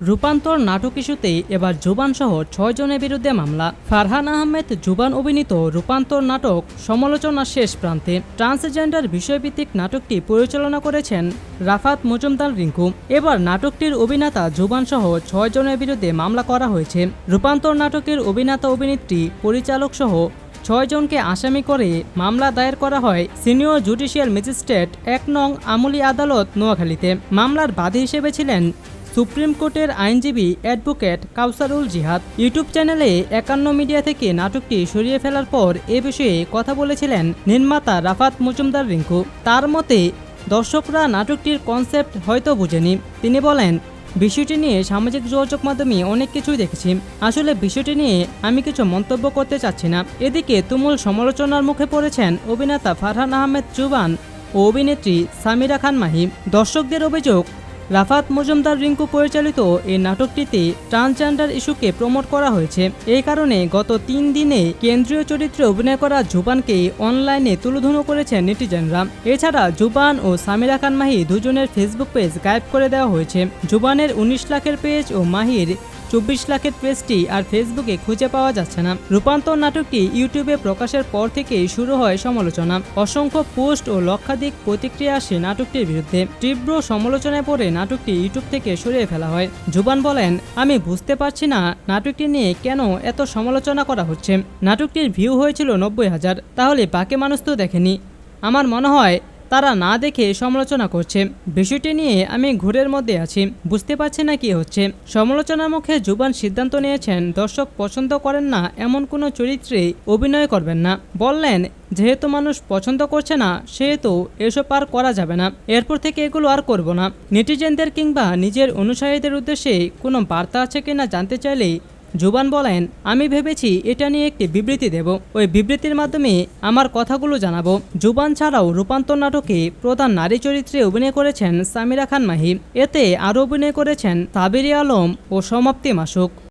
রূপান্তর নাটক ইস্যুতে এবার জুবান সহ ছয় জনের বিরুদ্ধে মামলা। ফারহান আহমেদ, জুবান অভিনীত রূপান্তর নাটক সমালোচনা শেষ প্রান্তে ট্রান্সজেন্ডার বিষয়ভিত্তিক নাটকটি পরিচালনা করেছেন রাফাত মজুমদার রিঙ্কু। এবার নাটকটির অভিনেতা জুবান সহ ছয় জনের বিরুদ্ধে মামলা করা হয়েছে। রূপান্তর নাটকের অভিনেতা অভিনেত্রী, পরিচালক সহ ছয়জনকে আসামি করে মামলা দায়ের করা হয় সিনিয়র জুডিশিয়াল ম্যাজিস্ট্রেট এক নং আমলি আদালত নোয়াখালীতে। মামলার বাদী হিসেবে ছিলেন সুপ্রিম কোর্টের আইনজীবী অ্যাডভোকেট কাউসারুল জিহাদ ইউটিউব চ্যানেলে একান্ন মিডিয়া থেকে নাটকটি সরিয়ে ফেলার পর এ বিষয়ে কথা বলেছিলেন নির্মাতা রাফাত মজুমদার রিঙ্কু। তার মতে, দর্শকরা নাটকটির কনসেপ্ট হয়তো বুঝেনি। তিনি বলেন, বিষয়টি নিয়ে সামাজিক যোগাযোগ মাধ্যমে অনেক কিছুই দেখেছি। আসলে বিষয়টি নিয়ে আমি কিছু মন্তব্য করতে চাচ্ছি না। এদিকে তুমুল সমালোচনার মুখে পড়েছেন অভিনেতা ফারহান আহমেদ চুবান ও অভিনেত্রী সামিরা খান মাহি। দর্শকদের অভিযোগ রাফাত মজুমদার রিঙ্কু পরিচালিত এই নাটকটিতে ট্রান্সজেন্ডার ইস্যুকে প্রমোট করা হয়েছে। এই কারণে গত তিন দিনে কেন্দ্রীয় চরিত্রে অভিনয় করা জুবানকে অনলাইনে তুলোধুনো করেছেন নেটিজেনরা। এছাড়া জুবান ও সামিরা খান মাহি দুজনের ফেসবুক পেজ গায়েব করে দেওয়া হয়েছে। জুবানের উনিশ লাখের পেজ ও মাহির চব্বিশ লাখের পেজটি আর ফেসবুকে খুঁজে পাওয়া যাচ্ছে না। রূপান্তর নাটকটি ইউটিউবে প্রকাশের পর থেকেই শুরু হয় সমালোচনা। অসংখ্য পোস্ট ও লক্ষাধিক প্রতিক্রিয়া আসে নাটকটির বিরুদ্ধে। তীব্র সমালোচনায় পড়ে নাটকটি ইউটিউব থেকে সরিয়ে ফেলা হয়। জুবান বলেন, আমি বুঝতে পারছি না নাটকটি নিয়ে কেন এত সমালোচনা করা হচ্ছে। নাটকটির ভিউ হয়েছিল নব্বই হাজার। তাহলে বাকি মানুষ তো দেখেনি। আমার মনে হয় তারা না দেখে সমালোচনা করছে। বিষয়টি নিয়ে আমি ঘুরের মধ্যে আছি। বুঝতে পারছি না কি হচ্ছে। সমালোচনার মুখে জুবান সিদ্ধান্ত নিয়েছেন, দর্শক পছন্দ করেন না এমন কোনো চরিত্রে অভিনয় করবেন না। বললেন, যেহেতু মানুষ পছন্দ করছে না, সেহেতু এসব আর করা যাবে না। এরপর থেকে এগুলো আর করব না। নেটিজেনদের কিংবা নিজের অনুসারীদের উদ্দেশ্যে কোনো বার্তা আছে কিনা জানতে চাইলেই জুবান বলেন, আমি ভেবেছি এটা নিয়ে একটি বিবৃতি দেব। ওই বিবৃতির মাধ্যমে আমার কথাগুলো জানাব। জুবান ছাড়াও রূপান্তর নাটকে প্রধান নারী চরিত্রে অভিনয় করেছেন সামিরা খান মাহি। এতে আরও অভিনয় করেছেন তাবিরি আলম ও সমাপ্তি মাসুক।